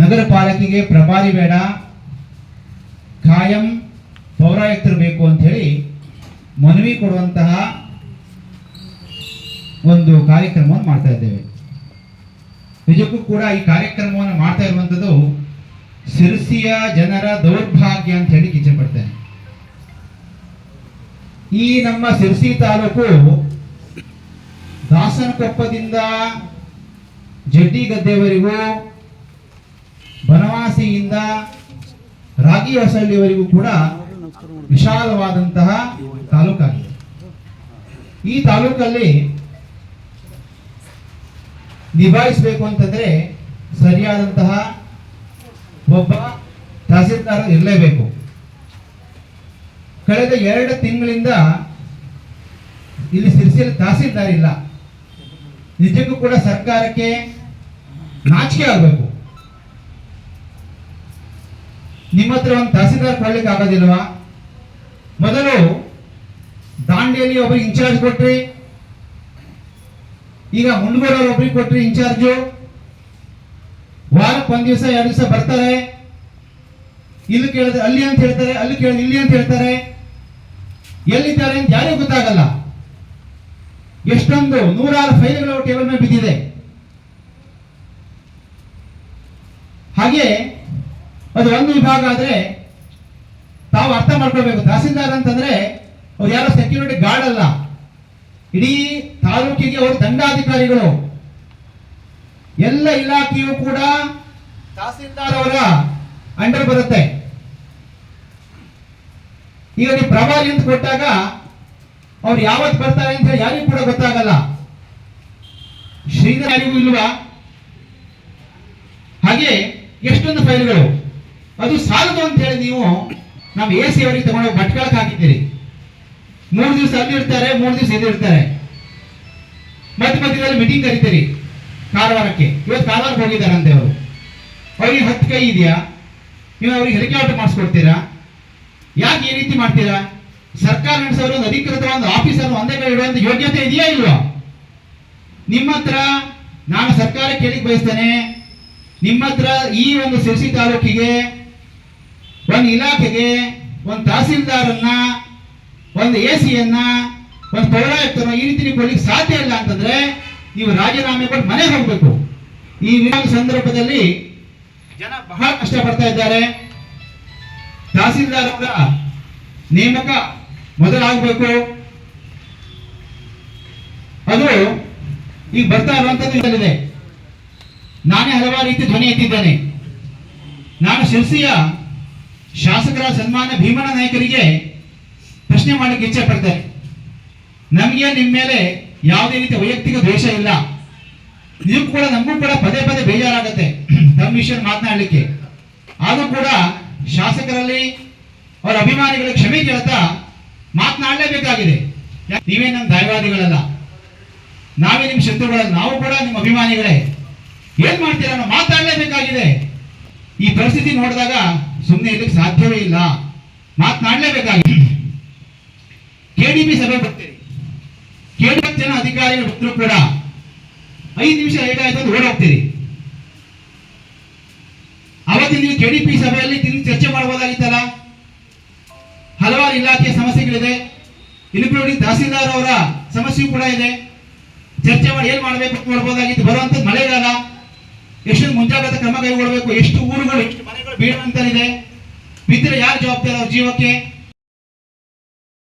ನಗರ ಪಾಲಿಕೆಗೆ ಪ್ರಭಾರಿ ಬೇಡ ಖಾಯಂ ಪೌರಾಯುಕ್ತರು ಬೇಕು ಅಂತ ಹೇಳಿ ಮನವಿ ಕೊಡುವಂತಹ ಒಂದು ಕಾರ್ಯಕ್ರಮವನ್ನು ಮಾಡ್ತಾ ಇದ್ದೇವೆ. ನಿಜಕ್ಕೂ ಕೂಡ ಈ ಕಾರ್ಯಕ್ರಮವನ್ನು ಮಾಡ್ತಾ ಇರುವಂಥದ್ದು ಸಿರಸಿಯ ಜನರ ದೌರ್ಭಾಗ್ಯ ಅಂತ ಹೇಳಿ ಇಚ್ಛೆ ಪಡ್ತೇನೆ. ಈ ನಮ್ಮ ಸಿರಸಿ ತಾಲೂಕು ದಾಸನಕೊಪ್ಪದಿಂದ ಜಡ್ಡಿಗದ್ದೆವರೆಗೂ ಬನವಾಸಿಯಿಂದ ರಾಗಿ ಹೊಸಳ್ಳಿವರೆಗೂ ಕೂಡ ವಿಶಾಲವಾದಂತಹ ತಾಲೂಕಾಗಿದೆ. ಈ ತಾಲೂಕಲ್ಲಿ ನಿಭಾಯಿಸಬೇಕು ಅಂತಂದ್ರೆ ಸರಿಯಾದಂತಹ ಒಬ್ಬ ತಹಸೀಲ್ದಾರ್ ಇರಲೇಬೇಕು. ಕಳೆದ ಎರಡು ತಿಂಗಳಿಂದ ಇಲ್ಲಿ ಸಿರಿಸಿಲ್ ತಹಸೀಲ್ದಾರ್ ಇಲ್ಲ. ನಿಜಕ್ಕೂ ಕೂಡ ಸರ್ಕಾರಕ್ಕೆ ನಾಚಿಕೆ ಆಗಬೇಕು. ನಿಮ್ಮ ಹತ್ರ ಒಂದು ತಹಸೀಲ್ದಾರ್ ಕೊಡ್ಲಿಕ್ಕೆ ಆಗೋದಿಲ್ವಾ? ಮೊದಲು ದಾಂಡೇಲಿ ಒಬ್ರಿಗೆ ಇನ್ಚಾರ್ಜ್ ಕೊಟ್ರಿ. ಈಗ ಮುಂಡ್ಗೋಡವ್ರು ಒಬ್ರಿಗೆ ಕೊಟ್ರಿ ಇನ್ಚಾರ್ಜು. ವಾರಕ್ಕೆ ಒಂದ್ ದಿವಸ, ಎರಡು ದಿವಸ ಬರ್ತಾರೆ. ಇಲ್ಲಿ ಕೇಳಿದ್ರೆ ಅಲ್ಲಿ ಅಂತ ಹೇಳ್ತಾರೆ, ಅಲ್ಲಿ ಕೇಳಿದ್ರೆ ಇಲ್ಲಿ ಅಂತ ಹೇಳ್ತಾರೆ. ಎಲ್ಲಿದ್ದಾರೆ ಅಂತ ಯಾರಿಗೂ ಗೊತ್ತಾಗಲ್ಲ. ಎಷ್ಟೊಂದು ನೂರಾರು ಫೈಲ್ಗಳು ಟೇಬಲ್ ಮೇಲೆ ಬಿದ್ದಿದೆ. ಹಾಗೆ ಅದು ಒಂದು ವಿಭಾಗ ಆದ್ರೆ ತಾವು ಅರ್ಥ ಮಾಡ್ಕೊಳ್ಬೇಕು. ತಹಸೀಲ್ದಾರ್ ಅಂತಂದ್ರೆ ಅವ್ರು ಯಾರೋ ಸೆಕ್ಯೂರಿಟಿ ಗಾರ್ಡ್ ಅಲ್ಲ. ಇಡೀ ತಾಲೂಕಿಗೆ ಅವರು ದಂಡಾಧಿಕಾರಿಗಳು. ಎಲ್ಲ ಇಲಾಖೆಯು ಕೂಡ ತಹಸೀಲ್ದಾರ್ ಅವರ ಅಂಡರ್ ಬರುತ್ತೆ. ಈಗ ನೀವು ಪ್ರಭಾರಿ ಅಂತ ಕೊಟ್ಟಾಗ ಅವ್ರು ಯಾವತ್ತು ಬರ್ತಾರೆ ಅಂತ ಹೇಳಿ ಯಾರಿಗೂ ಕೂಡ ಗೊತ್ತಾಗಲ್ಲ. ಶ್ರೀಧರ್ ಇಲ್ವಾ? ಹಾಗೆ ಎಷ್ಟೊಂದು ಫೈಲ್ಗಳು. ಅದು ಸಾಲದು ಅಂತ ಹೇಳಿ ನೀವು ನಮ್ಮ ಎ ಸಿ ಅವರಿಗೆ ತಗೊಂಡೋಗಿ ಭಟ್ಕಳಕ್ಕೆ ಹಾಕಿದ್ದೀರಿ. ಮೂರು ದಿವಸ ಅಲ್ಲಿ ಇರ್ತಾರೆ, ಮೂರು ದಿವಸ ಇಲ್ಲಿ ಇರ್ತಾರೆ. ಮಧ್ಯ ಮಧ್ಯದಲ್ಲಿ ಮೀಟಿಂಗ್ ಕರಿತೀರಿ, ಕಾರವಾರಕ್ಕೆ. ಇವತ್ತು ಕಾರವಾರಕ್ಕೆ ಹೋಗಿದ್ದಾರಂತೆ ಅವರು. ಅವ್ರಿಗೆ ಹತ್ತು ಕೈ ಇದೆಯಾ? ನೀವು ಅವ್ರಿಗೆ ಹೆಲಿಕಾಪ್ಟರ್ ಮಾಡಿಸ್ಕೊಡ್ತೀರಾ? ಯಾಕೆ ಈ ರೀತಿ ಮಾಡ್ತೀರಾ? ಸರ್ಕಾರ ನಡೆಸೋರು ಒಂದು ಅಧಿಕೃತ ಒಂದು ಆಫೀಸರ್ ಒಂದೇ ಕಡೆ ಇಡುವಂತ ಯೋಗ್ಯತೆ ಇದೆಯಾ ಇಲ್ವಾ? ನಿಮ್ಮ ಹತ್ರ ನಾನು ಸರ್ಕಾರ ಕೇಳಿಕ್ ಬಯಸ್ತೇನೆ, ನಿಮ್ಮ ಹತ್ರ ಈ ಒಂದು ಸಿರ್ಸಿ ತಾಲೂಕಿಗೆ ಒಂದು ಇಲಾಖೆಗೆ ಒಂದು ತಹಸೀಲ್ದಾರನ್ನ, ಒಂದು ಎ ಸಿಯನ್ನ ಒಂದು ಪೌರಾಯುಕ್ತರನ್ನ ಈ ರೀತಿ ನೀವು ಕೊಡ್ಲಿಕ್ಕೆ ಸಾಧ್ಯ ಇಲ್ಲ ಅಂತಂದ್ರೆ ನೀವು ರಾಜೀನಾಮೆ ಕೊಟ್ಟು ಮನೆಗೆ ಹೋಗ್ಬೇಕು. ಈ ವಿಧಾನ ಸಂದರ್ಭದಲ್ಲಿ ಜನ ಬಹಳ ಕಷ್ಟಪಡ್ತಾ ಇದ್ದಾರೆ. ತಹಸೀಲ್ದಾರ್ ನೇಮಕ ಮೊದಲಾಗಬೇಕು. ಅದು ಈಗ ಬರ್ತಾ ಇರುವಂತದ್ದು ಇದೆ ನಾನೇ ಹಲವಾರು ರೀತಿ ಧ್ವನಿ ಎತ್ತಿದ್ದೇನೆ. ನಾನು ಶಿರ್ಸಿಯ ಶಾಸಕರ ಸನ್ಮಾನ ಭೀಮಣ್ಣ ನಾಯಕರಿಗೆ ಪ್ರಶ್ನೆ ಮಾಡಲಿಕ್ಕೆ ಇಚ್ಛೆ ಪಡ್ತೇನೆ. ನಮಗೆ ನಿಮ್ಮ ಮೇಲೆ ಯಾವುದೇ ರೀತಿಯ ವೈಯಕ್ತಿಕ ದ್ವೇಷ ಇಲ್ಲ. ನೀವು ಕೂಡ ನಮಗೂ ಕೂಡ ಪದೇ ಪದೇ ಬೇಜಾರಾಗುತ್ತೆ ನಮ್ಮ ವಿಷಯ ಮಾತನಾಡಲಿಕ್ಕೆ. ಆದರೂ ಕೂಡ ಶಾಸಕರಲ್ಲಿ ಅವರ ಅಭಿಮಾನಿಗಳ ಕ್ಷಮೆ ಕೇಳ್ತಾ ಮಾತನಾಡಲೇಬೇಕಾಗಿದೆ. ನೀವೇ ನಮ್ಮ ದಾಯವಾದಿಗಳಲ್ಲ. ನಾವೇ ನಿಮ್ಮ ಶತ್ರುಗಳಲ್ಲ. ನಾವು ಕೂಡ ನಿಮ್ಮ ಅಭಿಮಾನಿಗಳೇ. ಏನ್ ಮಾಡ್ತೀರಾ ನಾವು ಮಾತಾಡಲೇಬೇಕಾಗಿದೆ ಈ ಪರಿಸ್ಥಿತಿ ನೋಡಿದಾಗ ಸುಮ್ಮನೆ ಇದಕ್ಕೆ ಸಾಧ್ಯವೇ ಇಲ್ಲ. ಮಾತನಾಡಲೇಬೇಕಾಗಿದೆ ಕೆಡಿಪಿ ಸಭೆ ಬರ್ತೀರಿ. ಕೇಳಿ ಜನ ಅಧಿಕಾರಿಗಳು ಬಂದ್ರು ಕೂಡ ಐದು ನಿಮಿಷ ಲೇಟ್ ಆಯ್ತು ಅಂತ ಓಡ್ ಹೋಗ್ತೀರಿ ಅವತ್ತಿನ ನೀವು ಕೆಡಿಪಿ ಸಭೆಯಲ್ಲಿ ತಿಂದು ಚರ್ಚೆ ಮಾಡಬಹುದಾಗಿತ್ತಲ್ಲ? ಹಲವಾರು ಇಲಾಖೆಯ ಸಮಸ್ಯೆಗಳಿದೆ. ಇನ್ಕ್ಲೂಡಿಂಗ್ ತಹಸೀಲ್ದಾರ್ ಅವರ ಸಮಸ್ಯೆ ಕೂಡ ಇದೆ. ಚರ್ಚೆ ಮಾಡಿ ಏನ್ ಮಾಡಬೇಕು ಅಂತ ನೋಡ್ಬೋದಾಗಿತ್ತು. ಬರುವಂತದ್ದು ಮಳೆಗಾಲ. ಎಷ್ಟೊಂದು ಮುಂಜಾಗ್ರತಾ ಕ್ರಮ ಕೈಗೊಳ್ಳಬೇಕು. ಎಷ್ಟು ಊರುಗಳು ಎಷ್ಟು ಮನೆಗಳು ಬೀಳುವಂತಲ್ಲಿದೆ ಬಿದ್ದರೆ ಯಾರು ಜವಾಬ್ದಾರ ಅವ್ರ ಜೀವಕ್ಕೆ?